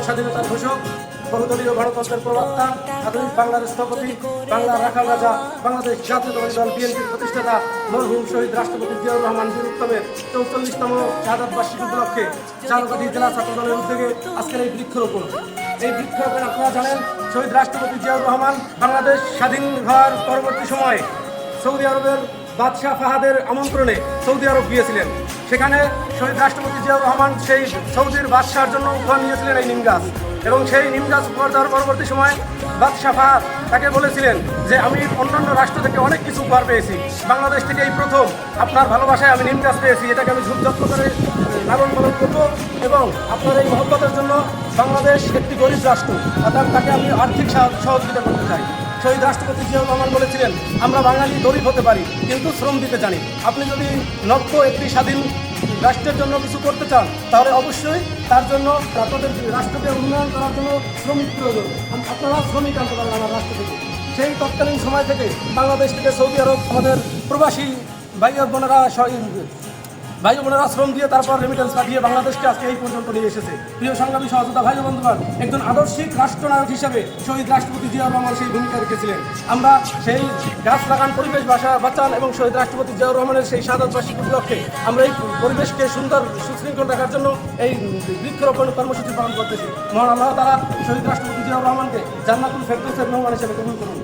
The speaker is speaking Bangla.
মহান স্বাধীনতার ঘোষক, বহুদলীয় গণতন্ত্রের প্রবক্তা আধুনিক বাংলার স্থপতি বাংলার রাখাল রাজা, বাংলাদেশ জাতীয়তাবাদী দল বিএনপির প্রতিষ্ঠাতা, মরহুম শহীদ রাষ্ট্রপতি জিয়াউর রহমান বীর উত্তমের চৌচল্লিশতম শাহাদ বার্ষিকী উপলক্ষে চারুকাঠি জেলা ছাত্র দলের উদ্যোগে আজকের এই বৃক্ষরোপণ। এই বৃক্ষরোপণ আপনারা জানেন, শহীদ রাষ্ট্রপতি জিয়াউর রহমান বাংলাদেশ স্বাধীন হওয়ার পরবর্তী সময়ে সৌদি আরবের বাদশাহ ফাহাদের আমন্ত্রণে সৌদি আরব গিয়েছিলেন। সেখানে শহীদ রাষ্ট্রপতি জিয়াউর রহমান সেই সৌদির বাদশাহর জন্য উপহার নিয়েছিলেন এই নিম গাছ। এবং সেই নিম গাছ উপহার দেওয়ার পরবর্তী সময় বাদশাহ ফাহাদ তাকে বলেছিলেন যে, আমি অন্যান্য রাষ্ট্র থেকে অনেক কিছু উপহার পেয়েছি। বাংলাদেশ থেকে এই প্রথম আপনার ভালোবাসায় আমি নিম গাছ পেয়েছি। এটাকে আমি ঝুপ যত্ন করে লালন পালন করব এবং আপনার এই মহব্বতের জন্য বাংলাদেশ একটি গরিব রাষ্ট্র। অর্থাৎ তাকে আমি আর্থিক সহযোগিতা করতে চাই। শহীদ রাষ্ট্রপতি জিয়াউর রহমান বলেছিলেন, আমরা বাঙালি গরিব হতে পারি, কিন্তু শ্রম দিতে জানি। আপনি যদি নব্য একটি স্বাধীন রাষ্ট্রের জন্য কিছু করতে চান, তাহলে অবশ্যই তার জন্য আপনাদের রাষ্ট্রকে উন্নয়ন করার জন্য শ্রমিক প্রয়োজন আপনারা শ্রমিক আনতে পারেন আমার রাষ্ট্র থেকে সেই তৎকালীন সময় থেকে বাংলাদেশ থেকে সৌদি আরব আমাদের প্রবাসী ভাই বোনেরা ভাই বোনেরা, শ্রম দিয়ে তারপর রেমিটেন্স পাঠিয়ে বাংলাদেশকে আজকে এই পর্যন্ত নিয়ে এসেছে। প্রিয় সংগ্রামী সহযোগিতা ভাই বন্ধুগণ, একজন আদর্শিক রাষ্ট্রনায়ক হিসেবে শহীদ রাষ্ট্রপতি জিয়াউর রহমান সেই ভূমিকা রেখেছিলেন। আমরা সেই গাছ লাগান পরিবেশ বাসা বাঁচান এবং শহীদ রাষ্ট্রপতি জিয়াউর রহমানের সেই সাধারণ বার্ষিকী উপলক্ষে আমরা এই পরিবেশকে সুন্দর সুশৃঙ্খল রাখার জন্য এই বৃক্ষরোপণ কর্মসূচি পালন করতেছি। মহান আল্লাহ তারা শহীদ রাষ্ট্রপতি জিয়াউর রহমানকে জান্নাতুল ফেরদৌসের মেহমান হিসেবে কবুল করুন।